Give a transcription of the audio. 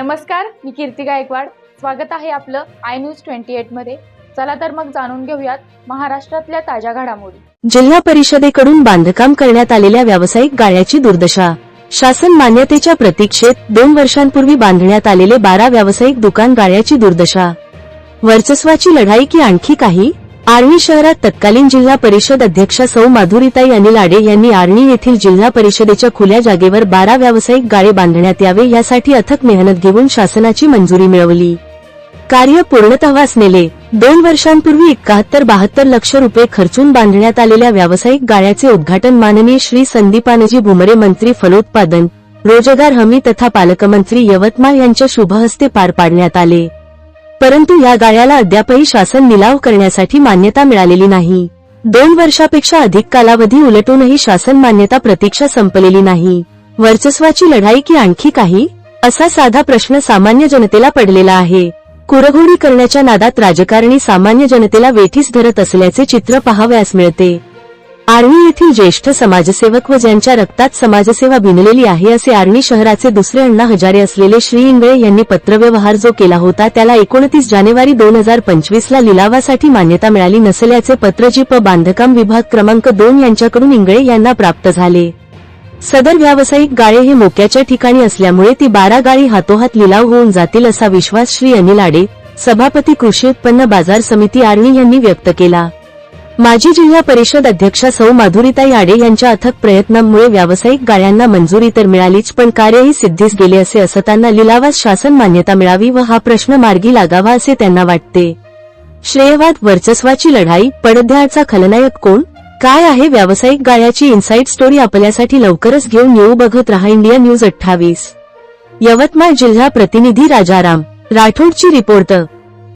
नमस्कार मी कीर्ती गायकवाड. स्वागत आहे आपलं आय न्यूज ट्वेंटी एटमध्ये. चला तर मग जाणून घेऊयात महाराष्ट्रातल्या ताज्या घडामोडी. जिल्हा परिषदेकडून बांधकाम करण्यात आलेल्या व्यावसायिक गाळ्याची दुर्दशा. शासन मान्यतेच्या प्रतीक्षेत दोन वर्षांपूर्वी बांधण्यात आलेले बारा व्यावसायिक दुकान गाळ्याची दुर्दशा. वर्चस्वाची लढाई की आणखी काही? आर्णी शहरात तत्कालीन जिल्हा परिषद अध्यक्षा सौ माधुरीताई अनिल आडे यांनी आर्णी येथील जिल्हा परिषदेच्या खुल्या जागेवर बारा व्यावसायिक गाळे बांधण्यात यावे यासाठी अथक मेहनत घेऊन शासनाची मंजुरी मिळवली. कार्य पूर्णतवास नेले. दोन वर्षांपूर्वी एकाहत्तर बहात्तर लक्ष रुपये खर्चून बांधण्यात आलेल्या व्यावसायिक गाळ्याचे उद्घाटन माननीय श्री संदीपानजी भुमरे मंत्री फलोत्पादन रोजगार हमी तथा पालकमंत्री यवतमाळ यांच्या शुभहस्ते पार पाडण्यात आले. परंतु या गाळ्याला अद्यापही शासन निलाव करण्यासाठी मान्यता मिळालेली नाही. दोन वर्षापेक्षा अधिक कालावधी उलटूनही शासन मान्यता प्रतीक्षा संपलेली नाही. वर्चस्वाची लढाई की आणखी काही? असा साधा प्रश्न सामान्य जनतेला पडलेला आहे. कुरघोडी करण्याच्या नादात राजकारणी सामान्य जनतेला वेठीस धरत असल्याचे चित्र पाहावयास मिळते. आर्णी येथील ज्येष्ठ समाजसेवक व ज्यांच्या रक्तात समाजसेवा बिनलेली आहे असे आर्णी शहराचे दुसरे अण्णा हजारे असलेले श्री इंगळे यांनी पत्रव्यवहार जो केला होता त्याला एकोणतीस जानेवारी दोन हजार पंचवीसला लिलावासाठी मान्यता मिळाली नसल्याचे पत्र जीप बांधकाम विभाग क्रमांक दोन यांच्याकडून इंगळे यांना प्राप्त झाले. सदर व्यावसायिक गाळे हे मोक्याच्या ठिकाणी असल्यामुळे ती बारा गाळी हातोहात लिलाव होऊन जातील असा विश्वास श्री अनिल आडे सभापती कृषी उत्पन्न बाजार समिती आर्णी यांनी व्यक्त केला. माजी जिल्हा परिषद अध्यक्षा सौ माधुरीताई आडे यांच्या अथक प्रयत्नांमुळे व्यावसायिक गाळ्यांना मंजुरी तर मिळालीच पण कार्यही सिद्धीस गेले असे असताना लिलावास शासन मान्यता मिळावी व हा प्रश्न मार्गी लागावा असे त्यांना वाटते. श्रेयवाद वर्चस्वाची लढाई पडद्याचा खलनायक कोण? काय आहे व्यावसायिक गाळ्याची इन्साईट स्टोरी आपल्यासाठी लवकरच घेऊन येऊ बघत रहा इंडिया न्यूज अठ्ठावीस. यवतमाळ जिल्हा प्रतिनिधी राजाराम राठोडची रिपोर्ट